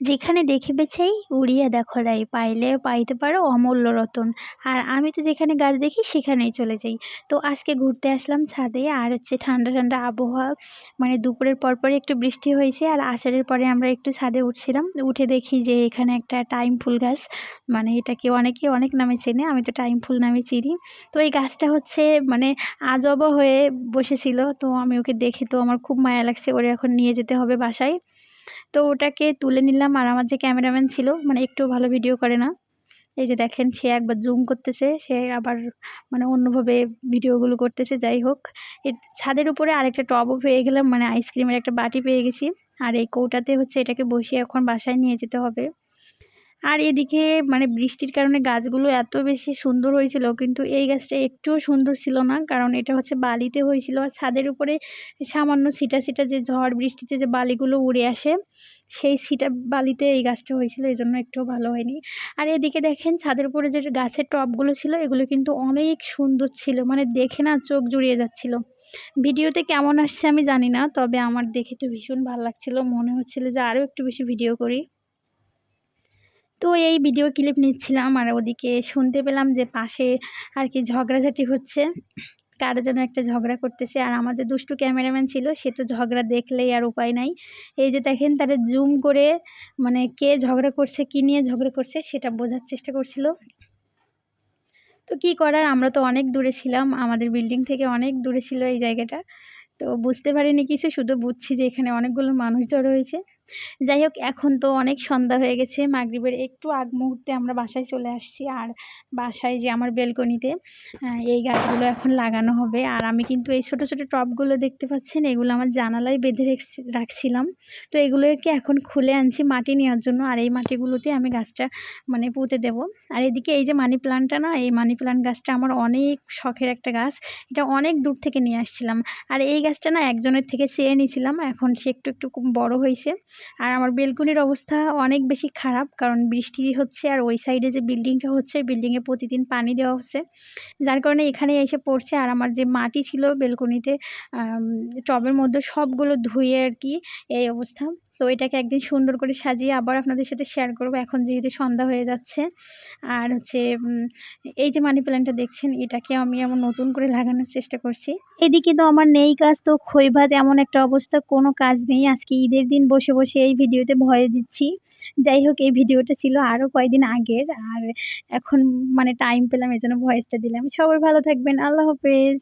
যেখানে দেখে বেছেই উড়িয়া দেখো রাই পাইলে পাইতে পারো অমূল্য রতন। আর আমি তো যেখানে গাছ দেখি সেখানেই চলে যাই। তো আজকে ঘুরতে আসলাম ছাদে, আর হচ্ছে ঠান্ডা ঠান্ডা আবহাওয়া মানে দুপুরের পরপরই একটু বৃষ্টি হয়েছে, আর আষাঢ়ের পরে আমরা একটু ছাদে উঠছিলাম। উঠে দেখি যে এখানে একটা টাইম ফুল গাছ মানে এটাকে অনেকে অনেক নামে চেনে, আমি তো টাইম ফুল নামে চিনি। তো এই গাছটা হচ্ছে মানে আজব হয়ে বসেছিল, তো আমি ওকে দেখে তো আমার খুব মায়া লাগছে, ওরে এখন নিয়ে যেতে হবে বাসায়। তো ওটাকে তুলে নিলাম আর আমার যে ক্যামেরাম্যান ছিল মানে একটু ভালো ভিডিও করে না। এই যে দেখেন, সে একবার জুম করতেছে, সে আবার মানে অন্যভাবে ভিডিওগুলো করতেছে, যাই হোক। ছাদের উপরে আরেকটা টবও পেয়ে গেলাম মানে আইসক্রিমের একটা বাটি পেয়ে গেছি। আর এই কৌটাতে হচ্ছে এটাকে বসিয়ে এখন বাসায় নিয়ে যেতে হবে। আর এদিকে মানে বৃষ্টির কারণে গাছগুলো এত বেশি সুন্দর হয়েছিল, কিন্তু এই গাছটা একটুও সুন্দর ছিল না। কারণ এটা হচ্ছে বালিতে হয়েছিল, আর ছাদের উপরে সামান্য সিটা সিটা যে ঝড় বৃষ্টিতে যে বালিগুলো উড়ে আসে, সেই সিটা বালিতে এই গাছটা হয়েছিল, এই জন্য একটুও ভালো হয়নি। আর এদিকে দেখেন ছাদের উপরে যে গাছের টবগুলো ছিল, এগুলো কিন্তু অনেক সুন্দর ছিল মানে দেখে না চোখ জুড়িয়ে যাচ্ছিল। ভিডিওতে কেমন আসছে আমি জানি না, তবে আমার দেখে তো ভীষণ ভালো লাগছিল, মনে হচ্ছিল যে আরও একটু বেশি ভিডিও করি। এই ভিডিও ক্লিপ নিচ্ছিলাম আর ওদিকে শুনতে পেলাম যে পাশে আর কি ঝগড়াঝাটি হচ্ছে। কারও যেন একটা ঝগড়া করতেছে আর আমার যে দুষ্টু ক্যামেরাম্যান ছিল, সে তো ঝগড়া দেখলেই আর উপায় নাই। এই যে দেখেন তারা জুম করে মানে কে ঝগড়া করছে, কী নিয়ে ঝগড়া করছে, সেটা বোঝার চেষ্টা করছিল। তো কি করার? আমরা তো অনেক দূরে ছিলাম, আমাদের বিল্ডিং থেকে অনেক দূরে ছিল এই জায়গাটা। তো বুঝতে পারিনি কিছু, শুধু বুঝছি যে এখানে অনেকগুলো মানুষ জড়ো হয়েছে। যাই হোক, এখন তো অনেক সন্ধ্যা হয়ে গেছে। মাগরীবের একটু আগ মুহূর্তে আমরা বাসায় চলে আসছি। আর বাসায় যে আমার বেলকনিতে এই গাছগুলো এখন লাগানো হবে। আর আমি কিন্তু এই ছোট ছোট টবগুলো দেখতে পাচ্ছেন, এগুলো আমার জানালায় বেঁধে রাখছিলাম। তো এগুলোকে এখন খুলে আনছি মাটি নেওয়ার জন্য। আর এই মাটিগুলোতে আমি গাছটা মানে পুঁতে দেব। আর এদিকে এই যে মানি প্লান্টটা না, এই মানি প্লান্ট গাছটা আমার অনেক শখের একটা গাছ। এটা অনেক দূর থেকে নিয়ে আসছিলাম। আর এই গাছটা না একজনের থেকে চেয়ে নিয়েছিলাম এখন সে একটু একটু বড় হয়েছে। আর আমার বেলকুনির অবস্থা অনেক বেশি খারাপ, কারণ বৃষ্টি হচ্ছে আর ওই সাইডে যে বিল্ডিংটা হচ্ছে বিল্ডিংয়ে প্রতিদিন পানি দেওয়া হচ্ছে। যার কারণে এখানে এসে পড়ছে আর আমার যে মাটি ছিল বেলকুনিতে টবের মধ্যে সবগুলো ধুয়ে আর কি এই অবস্থা। তো এটাকে একদিন সুন্দর করে সাজিয়ে আবার আপনাদের সাথে শেয়ার করব। এখন যেহেতু সন্ধ্যা হয়ে যাচ্ছে, আর হচ্ছে এই যে মানি প্ল্যান্টটা দেখছেন, এটাকে আমি এমন নতুন করে লাগানোর চেষ্টা করছি। এদিকে তো আমার নেই কাজ, তো খৈভাজ এমন একটা অবস্থা, কোনো কাজ নেই। আজকে ঈদের দিন বসে বসে এই ভিডিওতে ভয়ে দিচ্ছি। যাই হোক, এই ভিডিওটা ছিল আরও কয়েকদিন আগের, আর এখন মানে টাইম পেলাম এই জন্য ভয়েসটা দিলাম। সবাই ভালো থাকবেন, আল্লাহ হাফেজ।